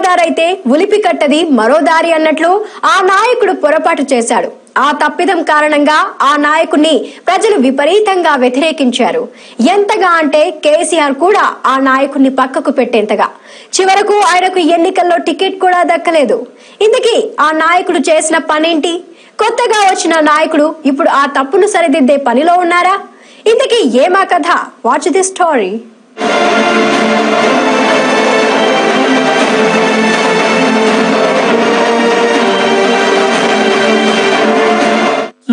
దారైతే ఉలిపి కట్టది మరో దారి అన్నట్లు ఆ నాయకుడు పొరపాటు చేశాడు. ఆ తప్పిదం కారణంగా ఆ నాయకుడిని ప్రజలు విపరీతంగా వ్యతిరేకించారు. ఎంతగా అంటే కేసీఆర్ కూడా ఆ నాయకుడిని పక్కకు పెట్టేంతగా. చివరకు ఆయనకు ఎన్నికల్లో టికెట్ కూడా దక్కలేదు. ఇందుకీ ఆ నాయకుడు చేసిన పనేంటి? కొత్తగా వచ్చిన నాయకుడు ఇప్పుడు ఆ తప్పును సరిదిద్దే పనిలో ఉన్నారా? ఇంతకీ ఏమా కథ? వాచ్ ది స్టోరీ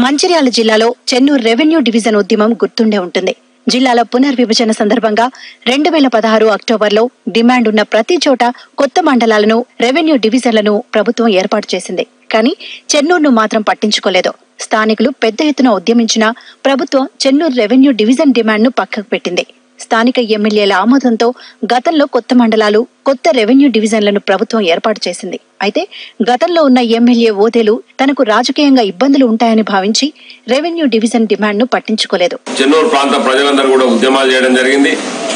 మంచిర్యాల జిల్లాలో చెన్నూరు రెవెన్యూ డివిజన్ ఉద్యమం గుర్తుండే ఉంటుంది. జిల్లాల పునర్విభజన సందర్భంగా రెండు వేల పదహారు అక్టోబర్లో డిమాండ్ ఉన్న ప్రతి చోట కొత్త మండలాలను రెవెన్యూ డివిజన్లను ప్రభుత్వం ఏర్పాటు చేసింది. కానీ చెన్నూరును మాత్రం పట్టించుకోలేదు. స్థానికులు పెద్ద ఎత్తున ఉద్యమించినా ప్రభుత్వం చెన్నూరు రెవెన్యూ డివిజన్ డిమాండ్ను పక్కకు పెట్టింది. స్థానిక ఎమ్మెల్యేల ఆమోదంతో గతంలో కొత్త మండలాలు కొత్త రెవెన్యూ డివిజన్లను ప్రభుత్వం ఏర్పాటు చేసింది. అయితే గతంలో ఉన్న ఎమ్మెల్యే ఓదేలు తనకు రాజకీయంగా ఇబ్బందులు ఉంటాయని భావించి రెవెన్యూ డివిజన్ డిమాండ్ను పట్టించుకోలేదు. చెన్నూరు ప్రాంత ప్రజలందరూ కూడా ఉద్యమాలు చేయడం జరిగింది.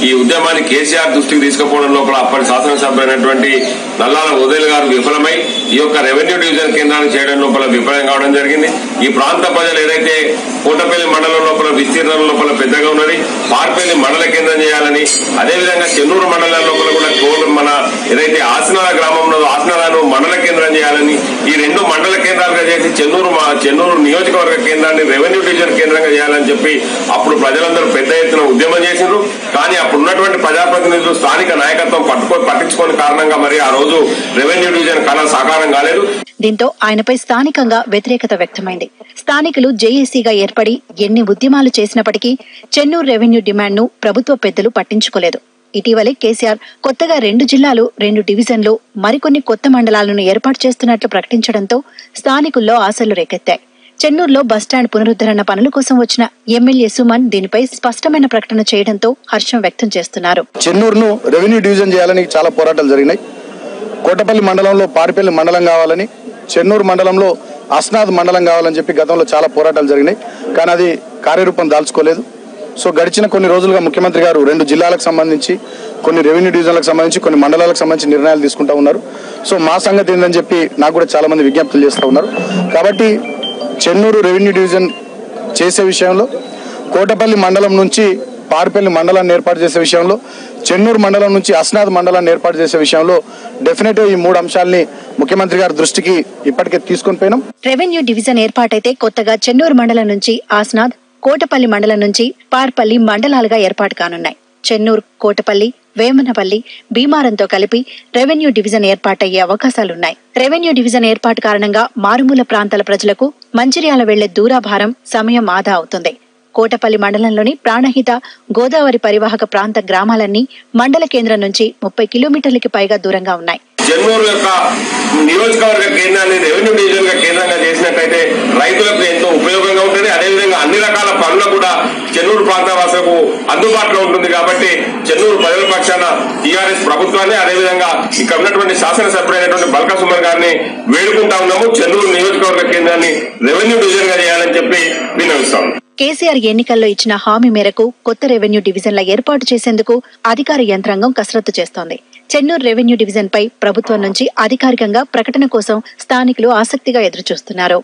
ఈ ఉద్యమాన్ని కేసీఆర్ దృష్టికి తీసుకుపోవడం లోపల అప్పటి శాసనసభ్యులైనటువంటి నల్లాల ఓదేలు గారు విఫలమై ఈ యొక్క రెవెన్యూ డివిజన్ కేంద్రాన్ని చేయడం లోపల విఫలం కావడం జరిగింది. ఈ ప్రాంత ప్రజలు ఏదైతే లోపల లోపల పెద్దగా ఉన్నది. పార్పల్లి మండల కేంద్రం చేయాలని అదేవిధంగా చెన్నూరు మండలం లోపల కూడా కోట- మన ఏదైతే ఆసనాల గ్రామం ఉన్నదో ఆసనాలను మండల కేంద్రం చేయాలని ఈ రెండు మండల కేంద్రాలుగా చేసి చెన్నూరు మా- చెన్నూరు నియోజకవర్గ కేంద్రాన్ని రెవెన్యూ డివిజన్ కేంద్రంగా చేయాలని చెప్పి అప్పుడు ప్రజలందరూ పెద్ద ఎత్తున ఉద్యమం చేసిండ్రు. కానీ అప్పుడు ఉన్నటువంటి ప్రజాప్రతినిధులు స్థానిక నాయకత్వం పట్టుకో పట్టించుకోని కారణంగా మరి ఆ రోజు రెవెన్యూ డివిజన్ కళ సాకారం కాలేదు. దీంతో ఆయనపై స్థానికంగా వ్యతిరేకత వ్యక్తమైంది. స్థానికులు జేఏసీగా ఏర్పడి ఎన్ని ఉద్యమాలు చేసినప్పటికీ చెన్నూరు రెవెన్యూ డిమాండ్ను ప్రభుత్వ పెద్దలు పట్టించుకోలేదు. ఇటీవలే కేసీఆర్ కొత్తగా రెండు జిల్లాలు రెండు డివిజన్లు మరికొన్ని కొత్త మండలాలను ఏర్పాటు చేస్తున్నట్లు ప్రకటించడంతో స్థానికుల్లో ఆశలు రేకెత్తాయి. చెన్నూరులో బస్టాండ్ పునరుద్ధరణ పనుల కోసం వచ్చిన ఎమ్మెల్యే సుమన్ దీనిపై స్పష్టమైన ప్రకటన చేయడంతో హర్షం వ్యక్తం చేస్తున్నారు. చెన్నూరును రెవెన్యూ డివిజన్ చేయాలని చాలా పోరాటాలు జరిగినాయి. కోటపల్లి మండలంలో పారిపల్లి మండలం కావాలని చెన్నూరు మండలంలో అస్నాథ్ మండలం కావాలని చెప్పి గతంలో చాలా పోరాటాలు జరిగినాయి. కానీ అది కార్యరూపం దాల్చుకోలేదు. సో గడిచిన కొన్ని రోజులుగా ముఖ్యమంత్రి గారు రెండు జిల్లాలకు సంబంధించి కొన్ని రెవెన్యూ డివిజన్లకు సంబంధించి కొన్ని మండలాలకు సంబంధించి నిర్ణయాలు తీసుకుంటా ఉన్నారు. సో మా సంగతి ఏందని చెప్పి నాకు కూడా చాలా మంది విజ్ఞప్తులు చేస్తూ ఉన్నారు. కాబట్టి చెన్నూరు రెవెన్యూ డివిజన్ చేసే విషయంలో కోటపల్లి మండలం నుంచి పారిపల్లి మండలాన్ని ఏర్పాటు చేసే విషయంలో చెన్నూరు మండలం నుంచి అస్నాథ్ మండలాన్ని ఏర్పాటు చేసే విషయంలో డెఫినెట్ ఈ మూడు అంశాలని ముఖ్యమంత్రి గారి దృష్టికి ఇప్పటికే తీసుకొని పోయినాం. రెవెన్యూ డివిజన్ ఏర్పాటైతే కొత్తగా చెన్నూరు మండలం నుంచి ఆస్నాథ్ కోటపల్లి మండలం నుంచి పార్పల్లి మండలాలుగా ఏర్పాటు కానున్నాయి. చెన్నూరు కోటపల్లి వేమనపల్లి భీమారంతో కలిపి రెవెన్యూ డివిజన్ ఏర్పాటయ్యే అవకాశాలున్నాయి. రెవెన్యూ డివిజన్ ఏర్పాటు కారణంగా మారుమూల ప్రాంతాల ప్రజలకు మంచిర్యాల వెళ్ళే దూరాభారం సమయం ఆదా అవుతుంది. కోటపల్లి మండలంలోని ప్రాణహిత గోదావరి పరివాహక ప్రాంత గ్రామాలన్నీ మండల కేంద్రం నుంచి ముప్పై కిలోమీటర్లకి పైగా దూరంగా ఉన్నాయి. యొక్క నియోజకవర్గ కేంద్రాన్ని రెవెన్యూ డివిజన్గా కేంద్రంగా చేసినట్టయితే రైతులకు పనులు కూడా చెన్నూరు ప్రాంత వాసులకు అందుబాటులో ఉంటుంది కాబట్టి చెన్నూరు ప్రజల పక్షాన టీఆర్ఎస్ ప్రభుత్వాన్ని అదేవిధంగా ఇక్కడ ఉన్నటువంటి శాసనసభ్యుడైనటువంటి బల్క సుమన్ గారిని వేడుకుంటా ఉన్నాము. చెన్నూరు నియోజకవర్గ కేంద్రాన్ని రెవెన్యూ డివిజన్గా చేయాలని చెప్పి విన్నవిస్తాం. కేసీఆర్ ఎన్నికల్లో ఇచ్చిన హామీ మేరకు కొత్త రెవెన్యూ డివిజన్ల ఏర్పాటు చేసేందుకు అధికార యంత్రాంగం కసరత్తు చేస్తోంది. చెన్నూరు రెవెన్యూ డివిజన్ పై ప్రభుత్వం నుంచి అధికారికంగా ప్రకటన కోసం స్థానికులు ఆసక్తిగా ఎదురుచూస్తున్నారు.